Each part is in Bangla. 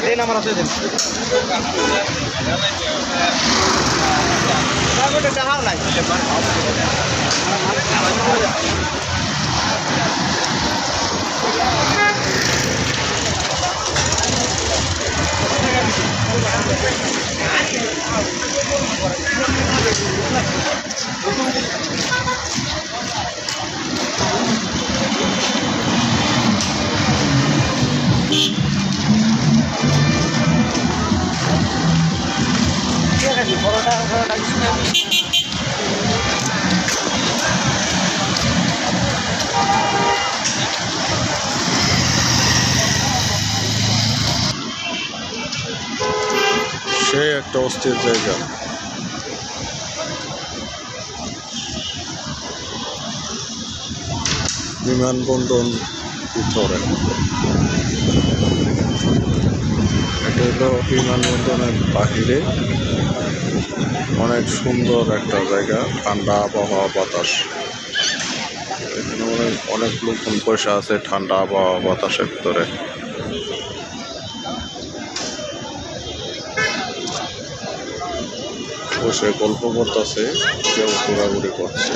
দেন আমার হাতে দেন। নাই। সেই একটা অস্থির জায়গা। বিমানবন্দর ভিতরে। এটা হলো বিমানবন্দরের বাহিরে। অনেক সুন্দর একটা জায়গা, ঠান্ডা আবহাওয়া, বাতাস। এখানে অনেক অনেক লোকজন বসে আছে ঠান্ডা আবহাওয়া, বাতাসের ভিতরে। বসে গল্প করতেছে কেউ ঘোরাঘুরি করছে।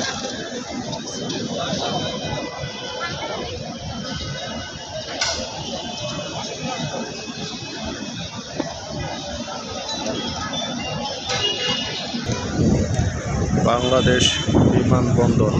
বাংলাদেশ বিমানবন্দর।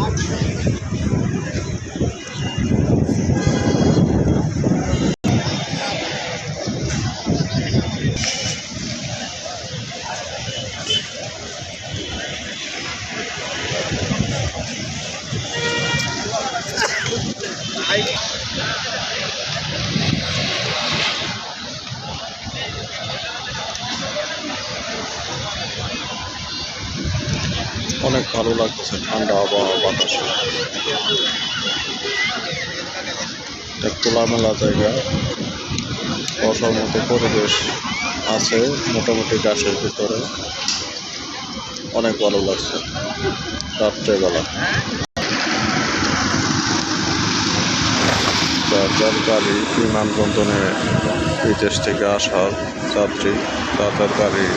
অনেক ভালো লাগছে ঠান্ডা আবহাওয়া, বাতাসে। একটা খোলামেলা জায়গা। বসার মতো পরিবেশ আছে মোটামুটি গাছের ভিতরে। অনেক ভালো লাগছে রাত্রেবেলা। গাড়ি বিমানবন্দরে বিদেশ থেকে আসা যাত্রী গাড়ি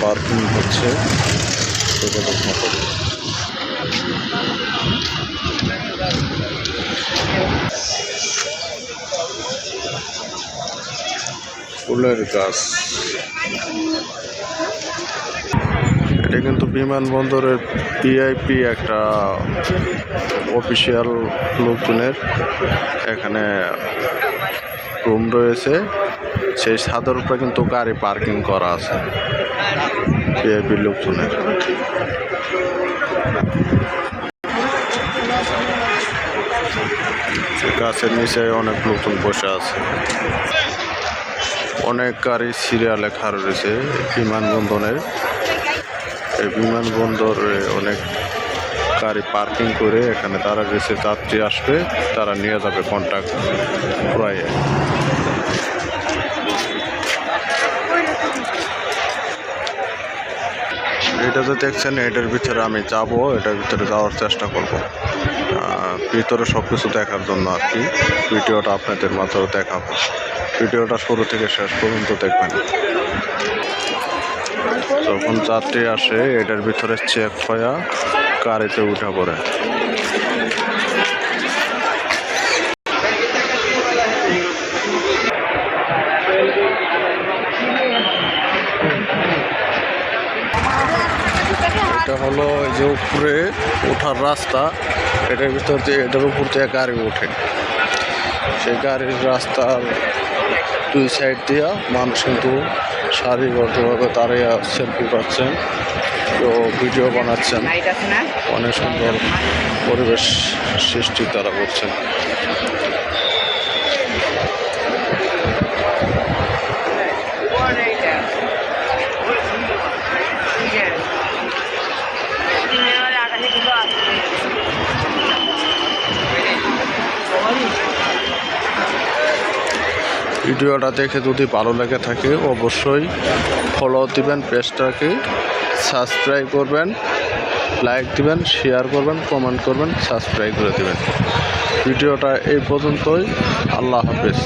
পার্কিং হচ্ছে। ফুলের গাছ। এটা কিন্তু বিমানবন্দরের ভিআইপি একটা অফিসিয়াল লোকজনের এখানে রুম রয়েছে। সেই ছাদের উপরে কিন্তু গাড়ি পার্কিং করা আছে ভিআইপি লোকজনের। গাছের নিচে অনেক লোকজন বসে আছে। অনেক গাড়ি সিরিয়ালে খাড়া রয়েছে বিমানবন্দরের। বিমানবন্দরে অনেক গাড়ি পার্কিং করে এখানে তারা গেছে, যাত্রী আসবে, তারা নিয়ে যাবে কন্ট্যাক্ট ক্রয়ে এটা তো দেখছেন, এটার ভিতরে আমি যাব, এটার ভিতরে যাওয়ার চেষ্টা করব। ভিতরে সব কিছু দেখার জন্য আর কি। ভিডিওটা আপনাদের মাঝেও দেখাবো। ভিডিওটা শুরু থেকে শেষ পর্যন্ত দেখবেন। যখন যাত্রী আসে, এটার ভিতরে চেক হয়ে গাড়িতে উঠা পড়ে। এটা হলো এই যে উপরে ওঠার রাস্তা। এটার ভিতর দিয়ে, এটার উপর দিয়ে গাড়ি ওঠে। সেই গাড়ির রাস্তার দুই সাইড দিয়া মানুষ কিন্তু সারিবদ্ধভাবে দাঁড়িয়ে সেলফি পাচ্ছেন। তো ভিডিও বানাচ্ছেন। অনেক সুন্দর পরিবেশ সৃষ্টি তারা করছেন। ভিডিওটা দেখে যদি ভালো লেগে থাকে, অবশ্যই ফলো দিবেন, পেজটাকে সাবস্ক্রাইব করবেন লাইক দিবেন শেয়ার করবেন কমেন্ট করবেন সাবস্ক্রাইব করে দেবেন। ভিডিওটা এই পর্যন্তই। আল্লাহ হাফেজ।